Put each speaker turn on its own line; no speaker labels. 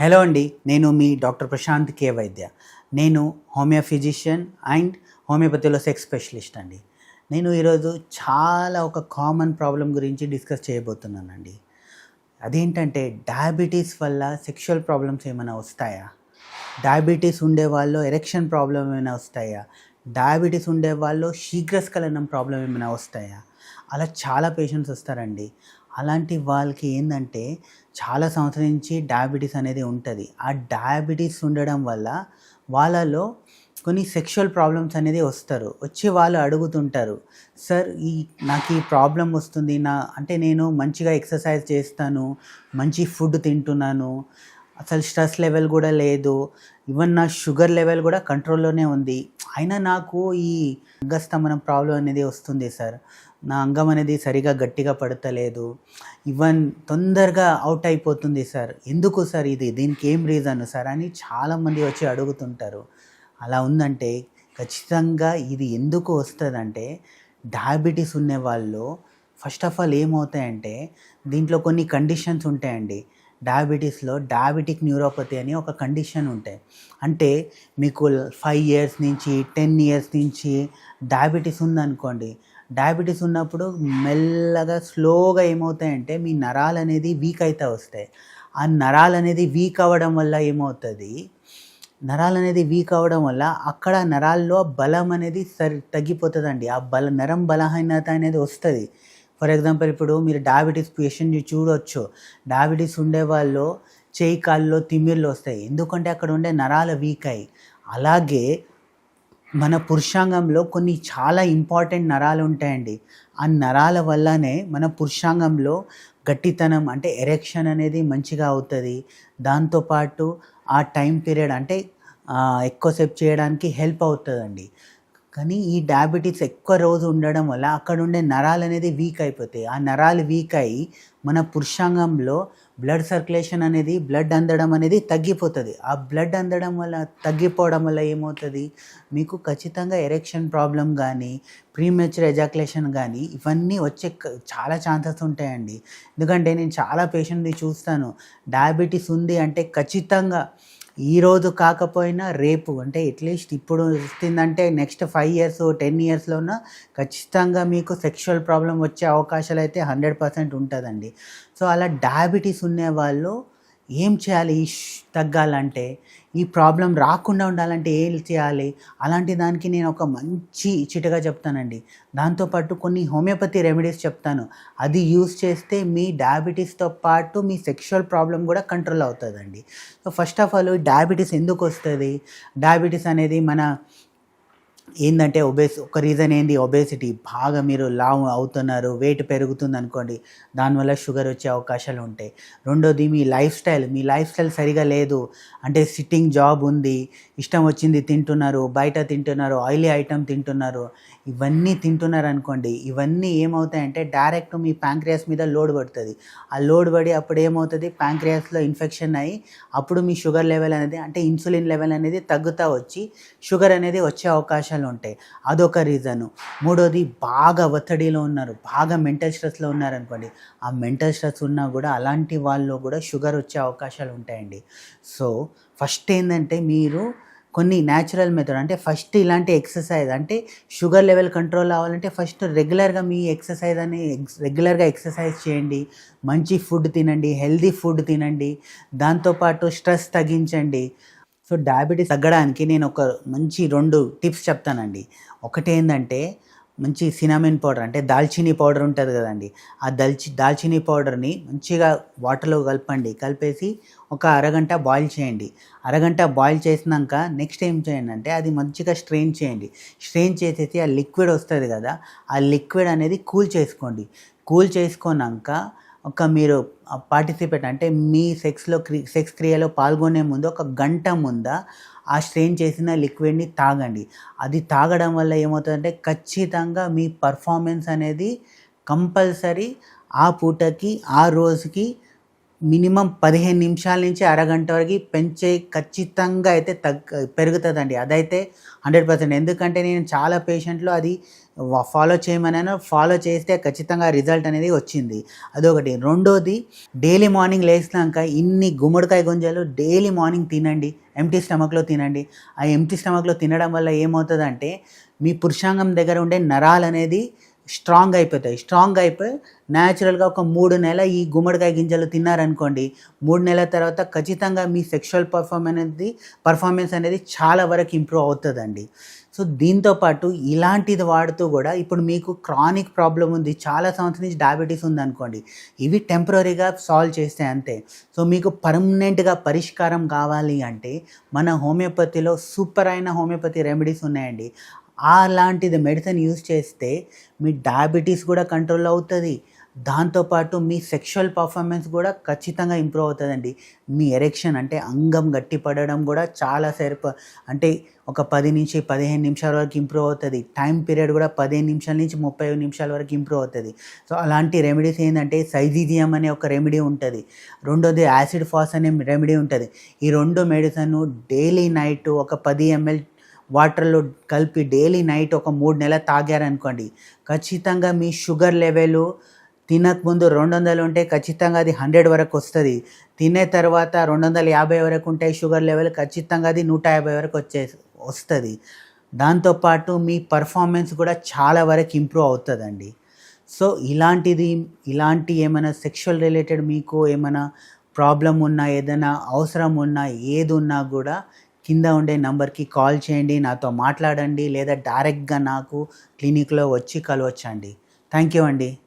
Hello అండి నేను మీ doctor Prashanth K వైద్య. నేను హోమియో ఫిజిషియన్ అండ్ హోమియోపతిలో సెక్స్ స్పెషలిస్ట్ అండి. నేను ఈరోజు చాలా ఒక కామన్ ప్రాబ్లం గురించి డిస్కస్ చేయబోతున్నానండి. అదేంటంటే డయాబెటీస్ వల్ల సెక్షువల్ ప్రాబ్లమ్స్ ఏమైనా వస్తాయా? డయాబెటీస్ ఉండే వాళ్ళు ఎరెక్షన్ ప్రాబ్లం ఏమైనా వస్తాయా? డయాబెటీస్ ఉండే వాళ్ళు శీఘ్రస్ఖలనం ప్రాబ్లం ఏమైనా వస్తాయా? అలా చాలా పేషెంట్స్ వస్తారండి. అలాంటి వాళ్ళకి ఏంటంటే చాలా సంవత్సరం నుంచి డయాబెటీస్ అనేది ఉంటుంది. ఆ డయాబెటీస్ ఉండడం వల్ల వాళ్ళలో కొన్ని సెక్షువల్ ప్రాబ్లమ్స్ అనేది వస్తారు. వచ్చి వాళ్ళు అడుగుతుంటారు సార్ ఈ నాకు ఈ ప్రాబ్లం వస్తుంది. నా అంటే నేను మంచిగా ఎక్సర్సైజ్ చేస్తాను మంచి ఫుడ్ తింటున్నాను. అసలు స్ట్రెస్ లెవెల్ కూడా లేదు. ఈవెన్ నా షుగర్ లెవెల్ కూడా కంట్రోల్లోనే ఉంది. అయినా నాకు ఈ అంగస్తమనం ప్రాబ్లం అనేది వస్తుంది సార్. నా అంగం అనేది సరిగా గట్టిగా పడతలేదు. ఈవెన్ తొందరగా అవుట్ అయిపోతుంది సార్. ఎందుకు సార్ ఇది? దీనికి ఏం రీజన్ సార్ అని చాలామంది వచ్చి అడుగుతుంటారు. అలా ఉందంటే ఖచ్చితంగా ఇది ఎందుకు వస్తుందంటే డయాబెటీస్ ఉన్న వాళ్ళు ఫస్ట్ ఆఫ్ ఆల్ ఏమవుతాయంటే దీంట్లో కొన్ని కండిషన్స్ ఉంటాయండి. డయాబెటీస్లో డయాబెటిక్ న్యూరోపతి అని ఒక కండిషన్ ఉంటాయి. అంటే మీకు ఫైవ్ ఇయర్స్ నుంచి టెన్ ఇయర్స్ నుంచి డయాబెటీస్ ఉందనుకోండి డయాబెటీస్ ఉన్నప్పుడు మెల్లగా స్లోగా ఏమవుతాయంటే మీ నరాలు అనేది వీక్ అయితే వస్తాయి. ఆ నరాలు అనేది వీక్ అవ్వడం వల్ల ఏమవుతుంది? నరాలు అనేది వీక్ అవ్వడం వల్ల అక్కడ నరాల్లో బలం అనేది సరి తగ్గిపోతుందండి. ఆ బల నరం బలహీనత అనేది వస్తుంది. ఫర్ ఎగ్జాంపుల్ ఇప్పుడు మీరు డయాబెటీస్ పేషెంట్ చూడొచ్చు. డయాబెటీస్ ఉండే వాళ్ళు చేయి కాళ్ళలో తిమ్మిర్లు వస్తాయి. ఎందుకంటే అక్కడ ఉండే నరాలు వీక్ అయ్యి. అలాగే మన పురుషాంగంలో కొన్ని చాలా ఇంపార్టెంట్ నరాలు ఉంటాయండి. ఆ నరాల వల్లనే మన పురుషాంగంలో గట్టితనం అంటే ఎరెక్షన్ అనేది మంచిగా అవుతుంది. దాంతోపాటు ఆ టైం పీరియడ్ అంటే ఎక్కువసేపు చేయడానికి హెల్ప్ అవుతుందండి. కానీ ఈ డయాబెటీస్ ఎక్కువ రోజు ఉండడం వల్ల అక్కడ ఉండే నరాలు అనేది వీక్ అయిపోతాయి. ఆ నరాలు వీక్ అయ్యి మన పురుషాంగంలో బ్లడ్ సర్క్యులేషన్ అనేది బ్లడ్ అందడం అనేది తగ్గిపోతుంది. ఆ బ్లడ్ అందడం వల్ల తగ్గిపోవడం వల్ల ఏమవుతుంది? మీకు ఖచ్చితంగా ఎరెక్షన్ ప్రాబ్లం కానీ ప్రీమెచ్యూర్ ఎజాక్యులేషన్ కానీ ఇవన్నీ వచ్చే చాలా ఛాన్సెస్ ఉంటాయండి. ఎందుకంటే నేను చాలా పేషెంట్ని చూస్తాను. డయాబెటీస్ ఉంది అంటే ఖచ్చితంగా ఈరోజు కాకపోయినా రేపు అంటే అట్లీస్ట్ ఇప్పుడు వస్తుందంటే నెక్స్ట్ ఫైవ్ ఇయర్స్ టెన్ ఇయర్స్లోన ఖచ్చితంగా మీకు సెక్షువల్ ప్రాబ్లం వచ్చే అవకాశాలు అయితే హండ్రెడ్ పర్సెంట్ ఉంటుందండి. సో అలా డయాబెటీస్ ఉండే వాళ్ళు ఏం చేయాలి? తగ్గాలంటే ఈ ప్రాబ్లం రాకుండా ఉండాలంటే ఏం చేయాలి? అలాంటి దానికి నేను ఒక మంచి చిటగా చెప్తానండి. దాంతోపాటు కొన్ని హోమియోపతి రెమెడీస్ చెప్తాను. అది యూస్ చేస్తే మీ డయాబెటీస్తో పాటు మీ సెక్షువల్ ప్రాబ్లం కూడా కంట్రోల్ అవుతుందండి. So first of all diabetes ఎందుకు వస్తుంది? డయాబెటీస్ అనేది మన ఏంటంటే ఒబేస్ ఒక రీజన్ ఏంది? ఒబేసిటీ బాగా మీరు లావు అవుతున్నారు వెయిట్ పెరుగుతుంది అనుకోండి దానివల్ల షుగర్ వచ్చే అవకాశాలు ఉంటాయి. రెండోది మీ లైఫ్ స్టైల్ మీ లైఫ్ స్టైల్ సరిగా లేదు. అంటే సిట్టింగ్ జాబ్ ఉంది ఇష్టం వచ్చింది తింటున్నారు బయట తింటున్నారు ఆయిలీ ఐటమ్ తింటున్నారు ఇవన్నీ తింటున్నారు అనుకోండి ఇవన్నీ ఏమవుతాయంటే డైరెక్ట్ మీ ప్యాంక్రియాస్ మీద లోడ్ పడుతుంది. ఆ లోడ్ పడి అప్పుడు ఏమవుతుంది? ప్యాంక్రియాస్లో ఇన్ఫెక్షన్ అయ్యి అప్పుడు మీ షుగర్ లెవెల్ అనేది అంటే ఇన్సులిన్ లెవెల్ అనేది తగ్గుతూ వచ్చి షుగర్ అనేది వచ్చే అవకాశాలు ఉంటాయి. అదొక రీజను. మూడోది బాగా ఒత్తిడిలో ఉన్నారు. బాగా మెంటల్ స్ట్రెస్లో ఉన్నారనుకోండి ఆ మెంటల్ స్ట్రెస్ ఉన్నా కూడా అలాంటి వాళ్ళు కూడా షుగర్ వచ్చే అవకాశాలు ఉంటాయండి. సో ఫస్ట్ ఏంటంటే మీరు కొన్ని న్యాచురల్ మెథడ్ అంటే ఫస్ట్ ఇలాంటి ఎక్సర్సైజ్ అంటే షుగర్ లెవెల్ కంట్రోల్ అవ్వాలంటే ఫస్ట్ రెగ్యులర్గా మీ ఎక్సర్సైజ్ అని రెగ్యులర్గా ఎక్సర్సైజ్ చేయండి. మంచి ఫుడ్ తినండి హెల్దీ ఫుడ్ తినండి. దాంతోపాటు స్ట్రెస్ తగ్గించండి. సో డయాబెటీస్ తగ్గడానికి నేను ఒక మంచి రెండు టిప్స్ చెప్తానండి. ఒకటి ఏంటంటే మంచి సినామిన్ పౌడర్ అంటే దాల్చినీ పౌడర్ ఉంటుంది కదండి. ఆ దల్చి దాల్చినీ పౌడర్ని మంచిగా వాటర్లో కలపండి. కలిపేసి ఒక అరగంట బాయిల్ చేయండి. అరగంట బాయిల్ చేసినాక నెక్స్ట్ ఏం చేయండి అంటే అది మంచిగా స్ట్రెయిన్ చేయండి. స్ట్రెయిన్ చేసేసి ఆ లిక్విడ్ వస్తుంది కదా ఆ లిక్విడ్ అనేది కూల్ చేసుకోండి. కూల్ చేసుకున్నాక ఒక మీరు పార్టిసిపేట్ అంటే మీ సెక్స్లో క్రి సెక్స్ క్రియలో పాల్గొనే ముందు ఒక గంట ముందా ఆ స్ట్రెయిన్ చేసిన లిక్విడ్ని తాగండి. అది తాగడం వల్ల ఏమవుతుందంటే ఖచ్చితంగా మీ పర్ఫార్మెన్స్ అనేది కంపల్సరీ ఆ పూటకి ఆ రోజుకి మినిమం పదిహేను నిమిషాల నుంచి అరగంట వరకు పెంచే ఖచ్చితంగా అయితే తగ్గ పెరుగుతుందండి. అదైతే హండ్రెడ్ పర్సెంట్. ఎందుకంటే నేను చాలా పేషెంట్లు అది ఫాలో చేయమన్నాను. ఫాలో చేస్తే ఖచ్చితంగా రిజల్ట్ అనేది వచ్చింది. అదొకటి. రెండోది డైలీ మార్నింగ్ లేచినాక ఇన్ని గుమ్మడికాయ గుంజలు డైలీ మార్నింగ్ తినండి. ఎంటీ స్టమక్లో తినండి. ఆ ఎంటీ స్టమక్లో తినడం వల్ల ఏమవుతుందంటే మీ పురుషాంగం దగ్గర ఉండే నరాలు అనేది స్ట్రాంగ్ అయిపోతాయి. స్ట్రాంగ్ అయిపోయి న్యాచురల్గా ఒక మూడు నెల ఈ గుమ్మడికాయ గింజలు తిన్నారనుకోండి మూడు నెలల తర్వాత ఖచ్చితంగా మీ సెక్షువల్ పర్ఫార్మెన్స్ అనేది పర్ఫార్మెన్స్ అనేది చాలా వరకు ఇంప్రూవ్ అవుతుందండి. సో దీంతోపాటు ఇలాంటిది వాడుతూ కూడా ఇప్పుడు మీకు క్రానిక్ ప్రాబ్లం ఉంది చాలా సంవత్సరం నుంచి డయాబెటీస్ ఉందనుకోండి ఇవి టెంపరీగా సాల్వ్ చేస్తే అంతే. సో మీకు పర్మనెంట్గా పరిష్కారం కావాలి అంటే మన హోమియోపతిలో సూపర్ అయిన హోమియోపతి రెమెడీస్ ఉన్నాయండి. అలాంటిది మెడిసిన్ యూజ్ చేస్తే మీ డయాబెటీస్ కూడా కంట్రోల్ అవుతుంది. దాంతోపాటు మీ సెక్షువల్ పర్ఫార్మెన్స్ కూడా ఖచ్చితంగా ఇంప్రూవ్ అవుతుందండి. మీ ఎరెక్షన్ అంటే అంగం గట్టిపడడం కూడా చాలా సేపు అంటే ఒక పది నుంచి పదిహేను నిమిషాల వరకు ఇంప్రూవ్ అవుతుంది. టైం పీరియడ్ కూడా పదిహేను నిమిషాల నుంచి ముప్పై నిమిషాల వరకు ఇంప్రూవ్ అవుతుంది. సో అలాంటి రెమెడీస్ ఏంటంటే సైజీజియం అనే ఒక రెమెడీ ఉంటుంది. రెండోది యాసిడ్ ఫాస్ అనే రెమెడీ ఉంటుంది. ఈ రెండు మెడిసిన్ డైలీ నైట్ ఒక పది ఎంఎల్ వాటర్లో కలిపి డైలీ నైట్ ఒక మూడు నెలలు తాగారనుకోండి ఖచ్చితంగా మీ షుగర్ లెవెల్ తినకముందు రెండు వందలు ఉంటే ఖచ్చితంగా అది హండ్రెడ్ వరకు వస్తుంది. తినే తర్వాత రెండు వందల యాభై వరకు ఉంటే షుగర్ లెవెల్ ఖచ్చితంగా అది నూట యాభై వరకు వచ్చే వస్తుంది. దాంతోపాటు మీ పర్ఫార్మెన్స్ కూడా చాలా వరకు ఇంప్రూవ్ అవుతుందండి. సో ఇలాంటిది ఇలాంటి ఏమైనా సెక్షువల్ రిలేటెడ్ మీకు ఏమైనా ప్రాబ్లం ఉన్నా ఏదైనా అవసరం ఉన్నా ఏది ఉన్నా కూడా కింద ఉండే నంబర్కి కాల్ చేయండి నాతో మాట్లాడండి లేదా డైరెక్ట్గా నాకు క్లినిక్లో వచ్చి కలవచ్చండి. థ్యాంక్ యూ అండి.